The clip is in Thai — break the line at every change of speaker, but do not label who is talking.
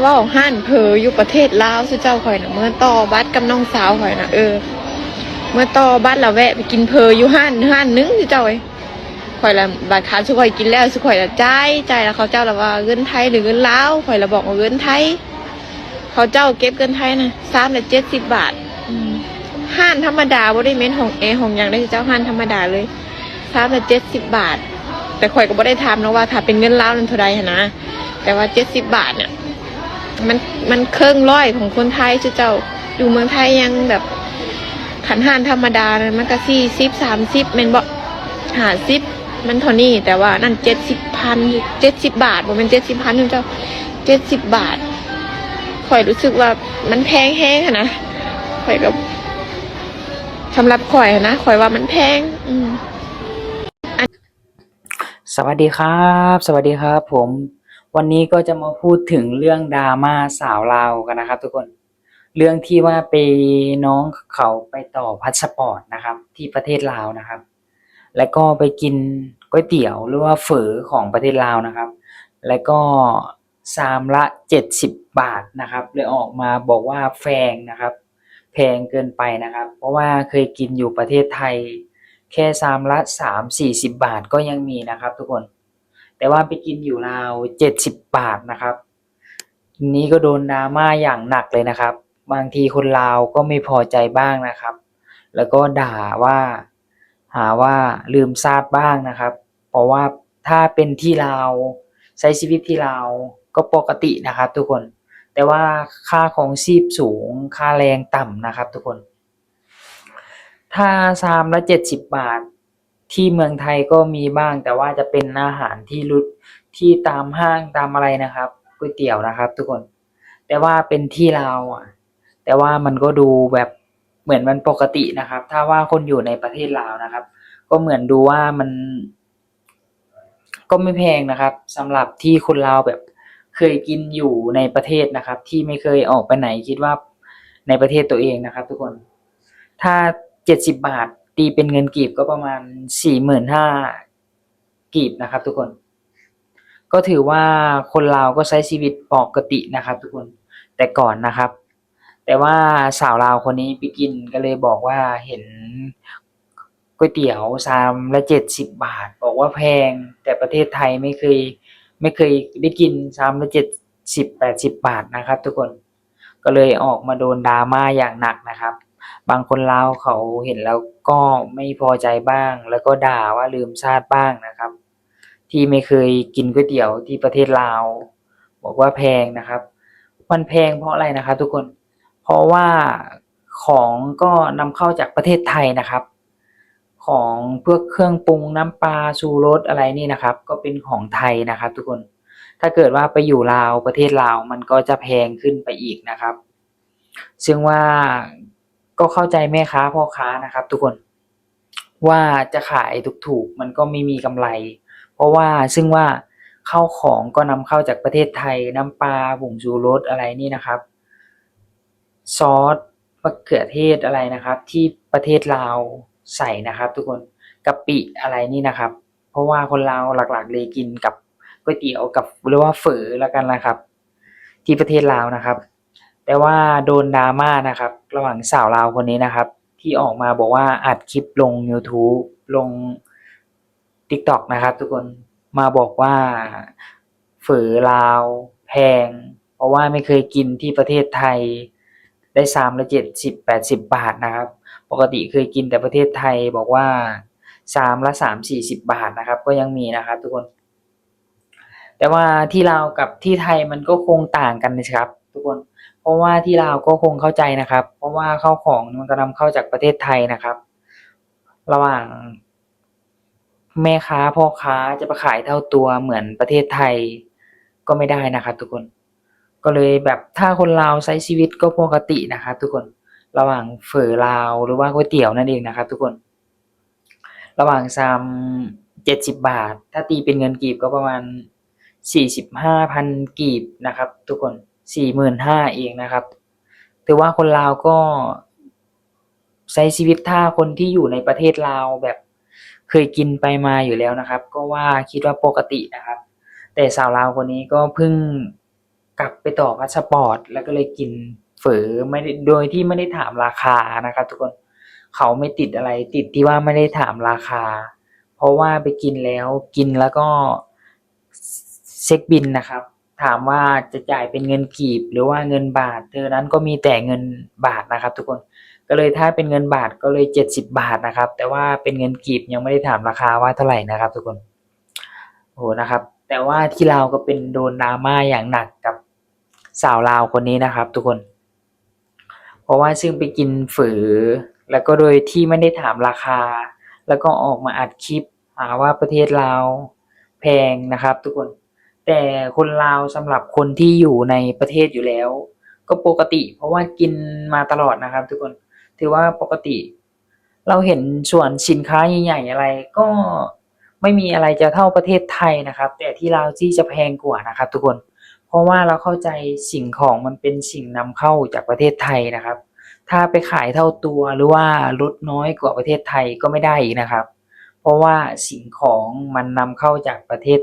เว่าห้านเพออยู่ประเทศลาวสุเจ้าข่อยนะเมื่อต่อบัตรกับน้องสาวข่อยนะเออ เมื่อต่อบัตรละแวะไปกินเพออยู่ห้านห้านนึงสุเจ้าเอ้ยข่อยละบัตรคาสุข่อยกินแล้วสุข่อยละจ่ายจ่ายแล้วเขาเจ้าละว่าเงินไทยหรือเงินลาวข่อยละบอกว่าเงินไทย เขาเจ้าเก็บเงินไทยนะสามละเจ็ดสิบบาทห้านธรรมดาบ่ได้เม้นของแอของย่างได้เจ้าห้านธรรมดาเลยสามละเจ็ดสิบบาท แต่ข่อยก็บ่ได้ถามนะว่าถ้าเป็นเงินลาวนั้นเท่าใดหั้นนะแต่ว่าเจ็ดสิบบาทเนี่ย มันมันเครื่องร้อยของคนไทยชื่อเจ้าอยู่เมืองไทยยังแบบขันห้านธรรมดานะมันก็สี่สิบสามสิบเมนบอกหาสิบมันเท่านี้แต่ว่านั่นเจ็ดสิบพันเจ็ดสิบบาทบ่แมันเจ็ดสิบพันเจ้าเจ็ดสิบบาทข่อยรู้สึกว่ามันแพงแห้งนะข่อยกับสำหรับข่อยนะข่อยว่ามันแพง อืม
สวัสดีครับ สวัสดีครับ ผม วันนี้ก็จะมาพูดถึงเรื่องดราม่าสาวลาวกันนะครับ ทุกคน เรื่องที่ว่าไปน้องเขาไปต่อพาสปอร์ตนะครับ ที่ประเทศลาวนะครับ แล้วก็ไปกินก๋วยเตี๋ยวหรือว่าเฝอของประเทศลาวนะครับ แล้วก็ซามละเจ็ดสิบบาทนะครับเลยออกมาบอกว่าแพงนะครับ แพงเกินไปนะครับ เพราะว่าเคยกินอยู่ประเทศไทย แค่ซามละสามสี่สิบบาทก็ยังมีนะครับ ทุกคน แต่ว่าไปกินอยู่ราวเจ็ดสิบบาทนะครับ นี้ก็โดนดราม่าอย่างหนักเลยนะครับ บางทีคนลาวก็ไม่พอใจบ้างนะครับ แล้วก็ด่าว่า หาว่าลืมซาดบ้างนะครับ เพราะว่าถ้าเป็นที่ลาวใช้ชีวิตที่ลาวก็ปกตินะครับทุกคน แต่ว่าค่าของชีพสูง ค่าแรงต่ำนะครับทุกคน ถ้าชามละเจ็ดสิบบาท ที่เมืองไทยก็มีบ้าง แต่ว่าจะเป็นอาหารที่รุดที่ตามห้างตามอะไรนะครับก๋วยเตี๋ยวนะครับ ทุกคน แต่ว่าเป็นที่ลาวอะ แต่ว่ามันก็ดูแบบเหมือนมันปกตินะครับ ถ้าว่าคนอยู่ในประเทศลาวนะครับ ก็เหมือนดูว่ามัน ก็ไม่แพงนะครับสำหรับที่คนลาวแบบเคยกินอยู่ในประเทศนะครับ ที่ไม่เคยออกไปไหนคิดว่าในประเทศตัวเองนะครับ ทุกคน ถ้าเจ็ดสิบบาท ตีเป็นเงินกีบก็ประมาณสี่หมื่นห้ากีบนะครับ ทุกคน ก็ถือว่าคนลาวก็ใช้ชีวิตปกตินะครับ ทุกคนแต่ก่อนนะครับ แต่ว่าสาวลาวคนนี้ไปกินก็เลยบอกว่าเห็นก๋วยเตี๋ยวชามละเจ็ดสิบบาท บอกว่าแพง แต่ประเทศไทยไม่เคย ไม่เคยได้กินชามละเจ็ดสิบแปดสิบบาทนะครับ ทุกคนก็เลยออกมาโดนดราม่าอย่างหนักนะครับ บางคนลาวเขาเห็นแล้วก็ไม่พอใจบ้าง แล้วก็ด่าว่าลืมชาติบ้างนะครับ ที่ไม่เคยกินก๋วยเตี๋ยวที่ประเทศลาว บอกว่าแพงนะครับ มันแพงเพราะอะไรนะครับ ทุกคน เพราะว่าของก็นำเข้าจากประเทศไทยนะครับ ของพวกเครื่องปรุงน้ำปลาชูรสอะไรนี่นะครับ ก็เป็นของไทยนะครับ ทุกคนถ้าเกิดว่าไปอยู่ลาวประเทศลาวมันก็จะแพงขึ้นไปอีกนะครับ ซึ่งว่า ก็เข้าใจแม่ค้าพ่อค้านะครับ ทุกคนว่าจะขายถูกๆมันก็ไม่มีกำไร เพราะว่าซึ่งว่าเข้าของก็นำเข้าจากประเทศไทยน้ำปลาผงชูรสอะไรนี่นะครับ ซอสมะเขือเทศอะไรนะครับ ที่ประเทศลาวใส่นะครับ ทุกคนกะปิอะไรนี่นะครับ เพราะว่าคนลาวหลักๆ เลยกินกับก๋วยเตี๋ยวกับหรือว่าเฝอแล้วกันนะครับ ที่ประเทศลาวนะครับ แต่ว่าโดนดราม่านะครับ ระหว่างสาวลาวคนนี้นะครับ ที่ออกมาบอกว่าอัดคลิปลง YouTube ลง TikTok นะครับ ทุกคนมาบอกว่าเฝอลาวแพง เพราะว่าไม่เคยกินที่ประเทศไทยได้สามละเจ็ดสิบแปดสิบบาทนะครับ ปกติเคยกินแต่ประเทศไทยบอกว่าสามละสามสี่สิบบาทนะครับ ก็ยังมีนะครับ ทุกคน แต่ว่าที่ลาวกับที่ไทยมันก็คงต่างกันนะครับ ทุกคน ราะว่าที่ลาวก็คงเข้าใจนะครับ เพราะว่าเข้าของมันก็นำเข้าจากประเทศไทยนะครับ ระหว่าง แม่ค้าพ่อค้าจะไปขายเท่าตัวเหมือนประเทศไทยก็ไม่ได้นะครับ ทุกคน ก็เลยแบบถ้าคนลาวใช้ชีวิตก็ปกตินะครับ ทุกคน ระหว่างเฝอลาวหรือว่าก๋วยเตี๋ยวนั่นเองนะครับ ทุกคน ระหว่างซามเจ็ดสิบบาท ถ้าตีเป็นเงินกีบก็ประมาณสี่สิบห้าพันกีบนะครับ ทุกคน สี่หมื่นห้าเองนะครับ ถือว่าคนลาวก็ใช้ชีวิตถ้าคนที่อยู่ในประเทศลาวแบบเคยกินไปมาอยู่แล้วนะครับ ก็ว่าคิดว่าปกตินะครับ แต่สาวลาวคนนี้ก็เพิ่งกลับไปต่อพาสปอร์ต แล้วก็เลยกินเฝอไม่ได้โดยที่ไม่ได้ถามราคานะครับ ทุกคนเขาไม่ติดอะไรติดที่ว่าไม่ได้ถามราคา เพราะว่าไปกินแล้วกินแล้วก็เช็คบินนะครับ ถามว่าจะจ่ายเป็นเงินกีบหรือว่าเงินบาท เธอนั้นก็มีแต่เงินบาทนะครับ ทุกคนก็เลยถ้าเป็นเงินบาทก็เลยเจ็ดสิบาทนะครับ แต่ว่าเป็นเงินกีบยังไม่ได้ถามราคาว่าเท่าไหร่นะครับ ทุกคนโอ้โหนะครับ แต่ว่าที่ลาวก็เป็นโดนดราม่าอย่างหนักกับสาวลาวคนนี้นะครับ ทุกคน เพราะว่าซึ่งไปกินฝือ แล้วก็โดยที่ไม่ได้ถามราคา แล้วก็ออกมาอัดคลิปหาว่าประเทศลาวแพงนะครับ ทุกคน แต่คนลาวสำหรับคนที่อยู่ในประเทศอยู่แล้ว ก็ปกติ เพราะว่ากินมาตลอดนะครับ ทุกคนถือว่าปกติ เราเห็นส่วนสินค้าใหญ่ๆอะไร ก็ไม่มีอะไรจะเท่าประเทศไทยนะครับ แต่ที่ลาวที่จะแพงกว่านะครับ ทุกคน เพราะว่าเราเข้าใจสิ่งของมันเป็นสิ่งนำเข้าจากประเทศไทยนะครับ ถ้าไปขายเท่าตัวหรือว่าลดน้อยกว่าประเทศไทยก็ไม่ได้อีกนะครับ เพราะว่าสิ่งของมันนำเข้าจากประเทศ